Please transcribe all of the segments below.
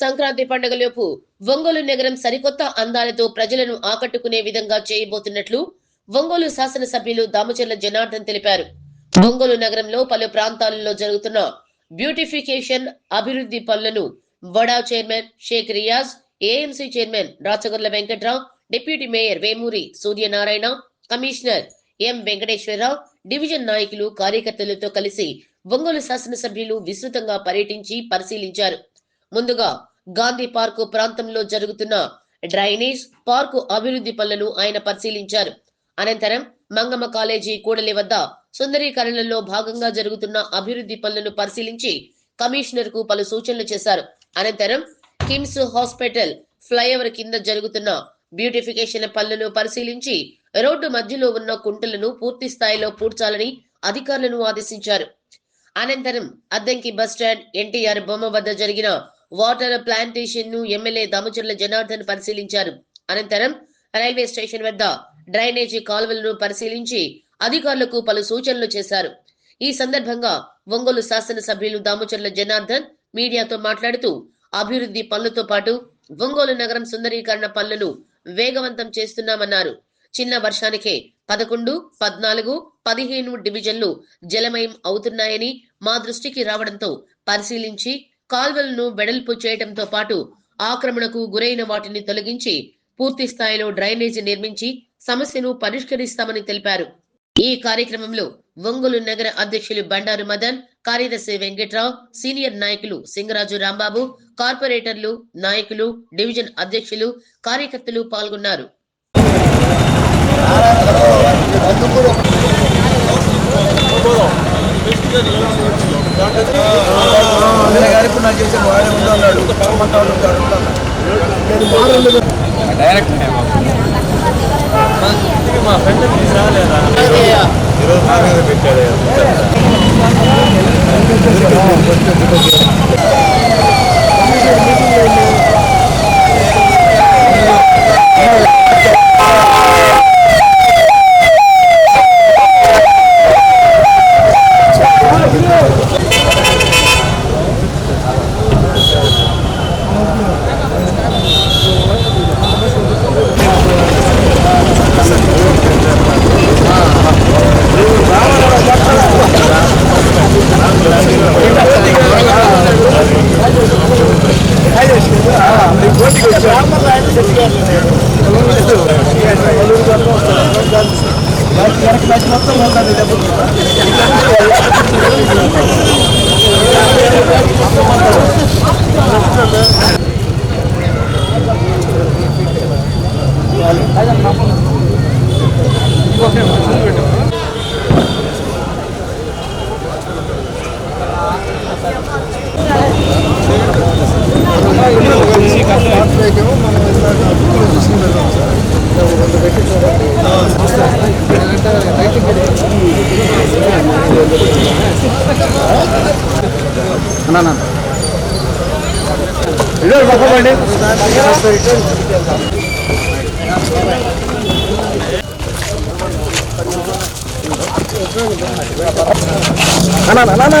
సంక్రాంతి పండుగలోపు ఒంగోలు నగరం సరికొత్త అందాలతో ప్రజలను ఆకట్టుకునే విధంగా చేయబోతున్నట్లు ఒంగోలు శాసనసభ్యులు దామచర్ల జనార్దన్ తెలిపారు. ఒంగోలు నగరంలో పలు ప్రాంతాలలో జరుగుతున్న బ్యూటిఫికేషన్ అభివృద్ధి పనులను vada chairman Sheikh Riyaz AMC chairman Rachagorla Venkatrao deputy mayor Vemuri Suryanarayana commissioner M Venkateswararao division నాయకులు కార్యకర్తలతో కలిసి ఒంగోలు శాసనసభ్యులు విస్తృతంగా పర్యటించి పరిశీలించారు. ముందుగా గాంధీ పార్కు ప్రాంతంలో జరుగుతున్న డ్రైనేజ్ పార్కు అభివృద్ధి పనులను ఆయన పరిశీలించారు. అనంతరం మంగమ్మ కాలేజీ కూడలి వద్ద సుందరీకరణలో భాగంగా జరుగుతున్న అభివృద్ధి పనులను పరిశీలించి కమిషనర్కు పలు సూచనలు చేశారు. అనంతరం కిమ్స్ హాస్పిటల్ ఫ్లైఓవర్ కింద జరుగుతున్న బ్యూటిఫికేషన్ పనులను పరిశీలించి రోడ్డు మధ్యలో ఉన్న కుంటలను పూర్తి స్థాయిలో పూడ్చాలని అధికారులను ఆదేశించారు. అనంతరం అద్దంకి బస్టాండ్ ఎన్టీఆర్ బొమ్మ వద్ద జరిగిన వాటర్ ప్లాంటేషన్ను ఎమ్మెల్యే దామచర్ల జనార్దన్ పరిశీలించారు. అనంతరం రైల్వే స్టేషన్ వద్ద డ్రైనేజీ కాలువలను పరిశీలించి అధికారులకు పలు సూచనలు చేశారు. ఈ సందర్భంగా ఒంగోలు శాసనసభ్యులు దామచర్ల జనార్దన్ మీడియాతో మాట్లాడుతూ అభివృద్ధి పనులతో పాటు ఒంగోలు నగరం సుందరీకరణ పనులను వేగవంతం చేస్తున్నామన్నారు. చిన్న వర్షానికే పదకొండు పద్నాలుగు పదిహేను డివిజన్లు జలమయం అవుతున్నాయని మా దృష్టికి రావడంతో పరిశీలించి కాల్వలను వెడల్పు చేయడంతో పాటు ఆక్రమణకు గురైన వాటిని తొలగించి పూర్తి స్థాయిలో డ్రైనేజీ నిర్మించి సమస్యను పరిష్కరిస్తామని తెలిపారు. ఈ కార్యక్రమంలో ఒంగోలు నగర అధ్యక్షులు బండారు మదన్ కార్యదర్శి వెంకట్రావు సీనియర్ నాయకులు సింగరాజు రాంబాబు కార్పొరేటర్లు నాయకులు డివిజన్ అధ్యక్షులు కార్యకర్తలు పాల్గొన్నారు. గారు నాకు చేసిన వాడే ఉందో డైరెక్ట్ మా ఫ్రెండ్ తీసుకురాలేదా ఈరోజు పెట్టాడు మొత్తం ఉంటుంది డబ్బులు ఇదే పక్కబండి అన్నా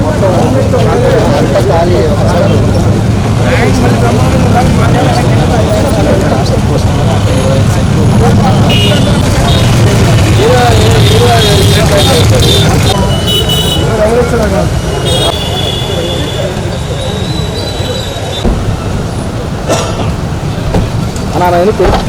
మొత్తం ఖాళీ Okay.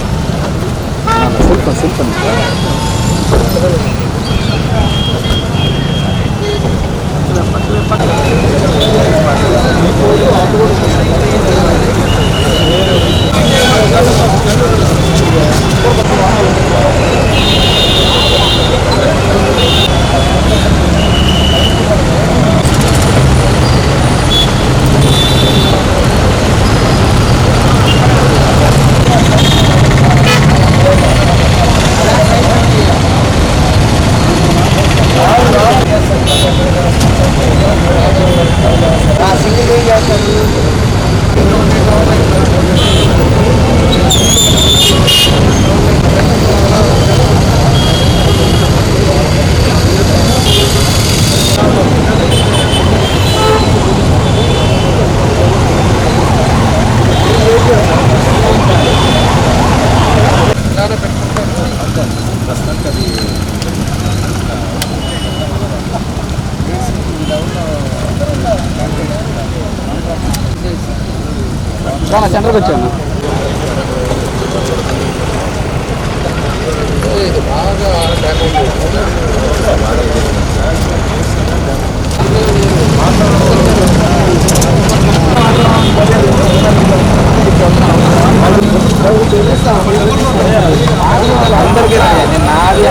రానా సెంటర్కి వచ్చాను అందరికీ నాది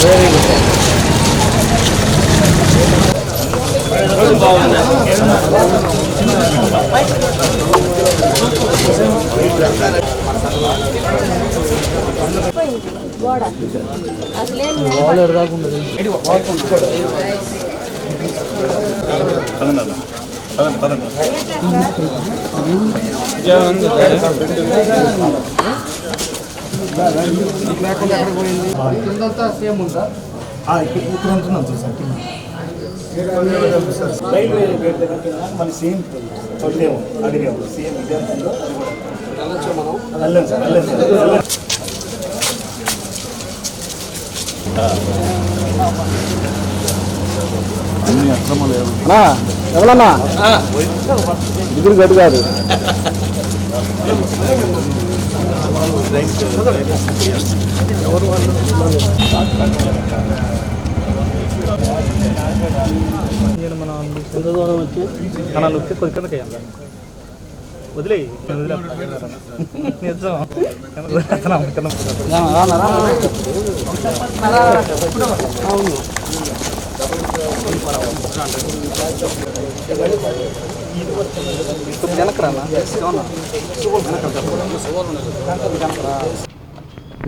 வெரி குட் పదండి పదండి కిందంతా సేమ్ ఉందా ఇక్కడ ఉంటున్నాం సార్ రైల్వే గేట్ దగ్గర మళ్ళీ సేమ్ చోటేమో అడిగాము సేమ్ ఇదే ఉంటుందో సార్ వెళ్ళండి సార్ ఎవరన్నా ఇద్దరు గట్టు కాదు. అలా నొక్కి కొద్ది కిందకి అయ్యాం సార్ వదిలేయి నిజం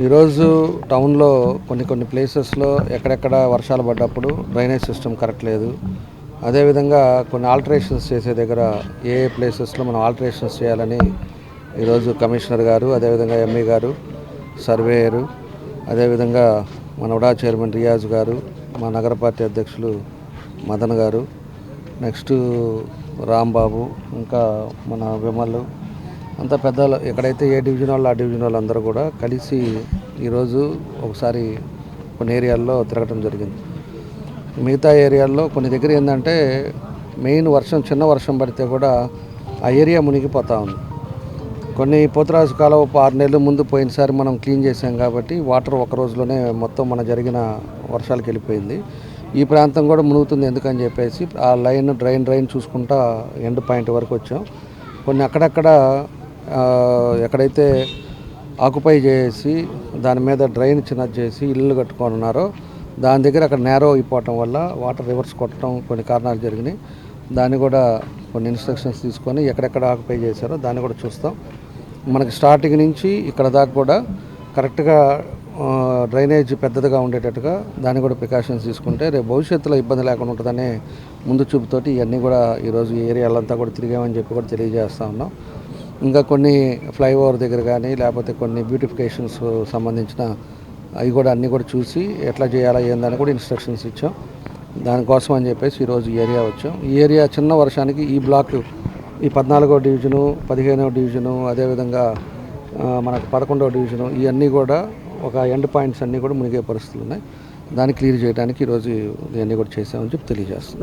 ఈరోజు టౌన్లో కొన్ని కొన్ని ప్లేసెస్లో ఎక్కడెక్కడ వర్షాలు పడ్డప్పుడు డ్రైనేజ్ సిస్టమ్ కరెక్ట్ లేదు. అదేవిధంగా కొన్ని ఆల్టరేషన్స్ చేసే దగ్గర ఏ ఏ ప్లేసెస్లో మనం ఆల్టరేషన్స్ చేయాలని ఈరోజు కమిషనర్ గారు అదేవిధంగా ఎంఈ గారు సర్వేయరు అదేవిధంగా మన ఉడా చైర్మన్ రియాజ్ గారు మా నగర పార్టీ అధ్యక్షులు మదన్ గారు. నెక్స్ట్ రాంబాబు ఇంకా మన విమల్ అంత పెద్దలు ఎక్కడైతే ఏ డివిజన్ వాళ్ళు ఆ డివిజన్ వాళ్ళు అందరూ కూడా కలిసి ఈరోజు ఒకసారి కొన్ని ఏరియాల్లో తిరగటం జరిగింది. మిగతా ఏరియాల్లో కొన్ని దగ్గర ఏంటంటే మెయిన్ వర్షం చిన్న వర్షం పడితే కూడా ఆ ఏరియా మునిగిపోతూ ఉంది. కొన్ని పోతరాజు కాలువ ఆరు నెలల ముందు పోయినసారి మనం క్లీన్ చేసాం కాబట్టి వాటర్ ఒక రోజులోనే మొత్తం మన జరిగిన వర్షాలకు వెళ్ళిపోయింది. ఈ ప్రాంతం కూడా మునుగుతుంది ఎందుకని చెప్పేసి ఆ లైన్ డ్రైన్ డ్రైన్ చూసుకుంటా ఎండ్ పాయింట్ వరకు వచ్చాం. కొన్ని అక్కడక్కడ ఎక్కడైతే ఆక్యుపై చేసి దాని మీద డ్రైన్ చిన్నది చేసి ఇల్లు కట్టుకొని ఉన్నారో దాని దగ్గర అక్కడ నేరో అయిపోవటం వల్ల వాటర్ రివర్స్ కొట్టడం కొన్ని కారణాలు జరిగినాయి. దాన్ని కూడా కొన్ని ఇన్స్ట్రక్షన్స్ తీసుకొని ఎక్కడెక్కడ ఆక్యుపై చేశారో దాన్ని కూడా చూస్తాం. మనకి స్టార్టింగ్ నుంచి ఇక్కడ దాకా కూడా కరెక్ట్గా డ్రైనేజ్ పెద్దదిగా ఉండేటట్టుగా దాన్ని కూడా ప్రికాషన్స్ తీసుకుంటే రేపు భవిష్యత్తులో ఇబ్బంది లేకుండా ఉంటుందనే ముందు చూపుతోటి ఇవన్నీ కూడా ఈరోజు ఈ ఏరియాలంతా కూడా తిరిగామని చెప్పి కూడా తెలియజేస్తూ ఉన్నాం. ఇంకా కొన్ని ఫ్లైఓవర్ దగ్గర కానీ లేకపోతే కొన్ని బ్యూటిఫికేషన్స్ సంబంధించిన అవి కూడా అన్నీ కూడా చూసి ఎట్లా చేయాలా ఏందని కూడా ఇన్స్ట్రక్షన్స్ ఇచ్చాం. దానికోసం అని చెప్పేసి ఈరోజు ఈ ఏరియా వచ్చాం. ఈ ఏరియా చిన్న వర్షానికి ఈ బ్లాక్ ఈ పద్నాలుగో డివిజను పదిహేనవ డివిజను అదేవిధంగా మనకు పదకొండవ డివిజను ఇవన్నీ కూడా ఒక ఎండ్ పాయింట్స్ అన్నీ కూడా మునిగే పరిస్థితులు ఉన్నాయి. దాన్ని క్లియర్ చేయడానికి ఈరోజు ఇవన్నీ కూడా చేసామని చెప్పి తెలియజేస్తాం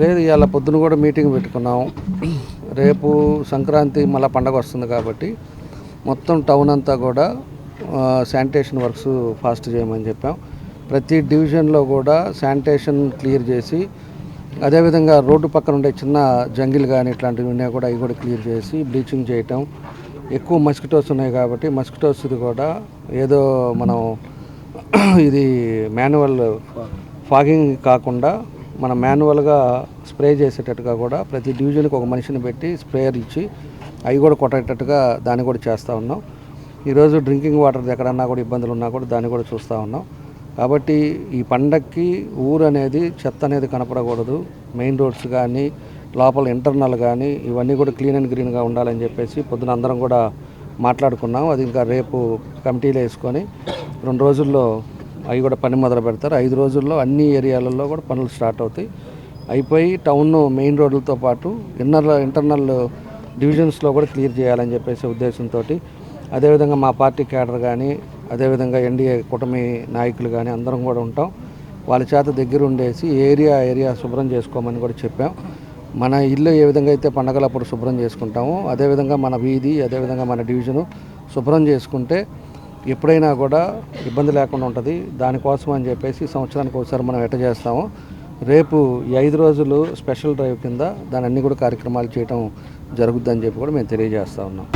లేదు ఇవాళ పొద్దున కూడా మీటింగ్ పెట్టుకున్నాం. రేపు సంక్రాంతి మళ్ళీ పండగ వస్తుంది కాబట్టి మొత్తం టౌన్ అంతా కూడా శానిటేషన్ వర్క్స్ ఫాస్ట్ చేయమని చెప్పాం. ప్రతి డివిజన్లో కూడా శానిటేషన్ క్లియర్ చేసి అదేవిధంగా రోడ్డు పక్కన ఉండే చిన్న జంగిల్ కానీ ఇట్లాంటివి ఉన్నాయి కూడా అవి కూడా క్లియర్ చేసి బ్లీచింగ్ చేయటం ఎక్కువ మస్కిటోస్ ఉన్నాయి కాబట్టి మస్కిటోస్ ఇది కూడా ఏదో మనం ఇది మాన్యువల్ ఫాగింగ్ కాకుండా మనం మాన్యువల్గా స్ప్రే చేసేటట్టుగా కూడా ప్రతి డివిజన్కి ఒక మనిషిని పెట్టి స్ప్రేయర్ ఇచ్చి అవి కూడా కొట్టేటట్టుగా దాన్ని కూడా చేస్తూ ఉన్నాం. ఈరోజు డ్రింకింగ్ వాటర్ ఎక్కడన్నా కూడా ఇబ్బందులు ఉన్నా కూడా దాన్ని కూడా చూస్తూ ఉన్నాం. కాబట్టి ఈ పండక్కి ఊరు అనేది చెత్త అనేది కనపడకూడదు. మెయిన్ రోడ్స్ కానీ లోపల ఇంటర్నల్ కానీ ఇవన్నీ కూడా క్లీన్ అండ్ గ్రీన్గా ఉండాలని చెప్పేసి పొద్దున అందరం కూడా మాట్లాడుకున్నాం. అది ఇంకా రేపు కమిటీలు వేసుకొని రెండు రోజుల్లో అవి కూడా పని మొదలు పెడతారు. ఐదు రోజుల్లో అన్ని ఏరియాలలో కూడా పనులు స్టార్ట్ అవుతాయి. అయిపోయి టౌన్ మెయిన్ రోడ్లతో పాటు ఇన్నర్ ఇంటర్నల్ డివిజన్స్లో కూడా క్లియర్ చేయాలని చెప్పేసి ఉద్దేశంతో అదేవిధంగా మా పార్టీ క్యాడర్ కానీ అదేవిధంగా ఎన్డీఏ కూటమి నాయకులు కానీ అందరం కూడా ఉంటాం. వాళ్ళ చేత దగ్గర ఉండేసి ఏరియా ఏరియా శుభ్రం చేసుకోమని కూడా చెప్పాం. మన ఇల్లు ఏ విధంగా అయితే పండగలప్పుడు శుభ్రం చేసుకుంటామో అదేవిధంగా మన వీధి అదేవిధంగా మన డివిజను శుభ్రం చేసుకుంటే ఎప్పుడైనా కూడా ఇబ్బంది లేకుండా ఉంటుంది. దానికోసం అని చెప్పేసి సంవత్సరానికి ఒకసారి మనం ఎట్ట చేస్తాము రేపు ఈ ఐదు రోజులు స్పెషల్ డ్రైవ్ కింద దాని అన్ని కూడా కార్యక్రమాలు చేయటం జరుగుద్దని చెప్పి కూడా మేము తెలియజేస్తా ఉన్నాం.